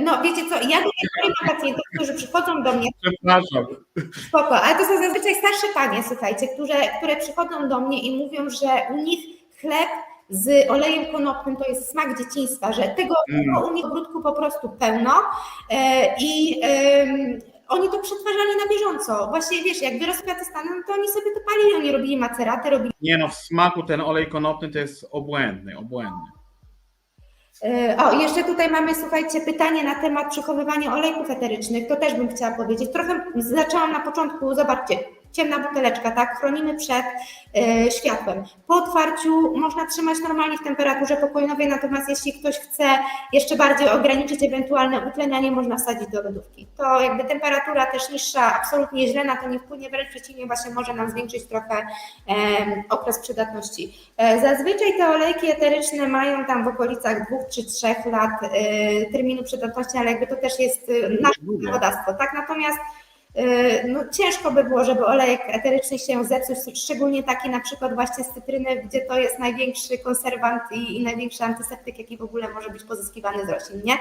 No wiecie co, ja do tej pory mam pacjentów, którzy przychodzą do mnie, Przepraszam. spoko, ale to są zazwyczaj starsze panie, słuchajcie, które, które przychodzą do mnie i mówią, że u nich chleb z olejem konopnym to jest smak dzieciństwa, że tego, tego u nich w ogródku po prostu pełno e, i oni to przetwarzali na bieżąco. Właśnie wiesz, jak wyrosły stanu, no to oni sobie to palili, oni robili maceraty, robili Nie no, w smaku ten olej konopny to jest obłędny, obłędny. E, O, jeszcze tutaj mamy, słuchajcie, pytanie na temat przechowywania olejków eterycznych. To też bym chciała powiedzieć. Trochę zaczęłam na początku, zobaczcie, ciemna buteleczka, tak? Chronimy przed e, światłem. Po otwarciu można trzymać normalnie w temperaturze pokojowej, natomiast jeśli ktoś chce jeszcze bardziej ograniczyć ewentualne utlenianie, można wsadzić do lodówki. To jakby temperatura też niższa, absolutnie źle na to nie wpłynie, wręcz przeciwnie, właśnie może nam zwiększyć trochę em, okres przydatności. E, Zazwyczaj te olejki eteryczne mają tam w okolicach dwóch czy trzech lat e, terminu przydatności, ale jakby to też jest e, nasze prawodawstwo, tak? Natomiast e, no, ciężko by było, żeby olejek eteryczny się zepsuł, szczególnie taki na przykład właśnie z cytryny, gdzie to jest największy konserwant i, i największy antyseptyk, jaki w ogóle może być pozyskiwany z roślin, nie?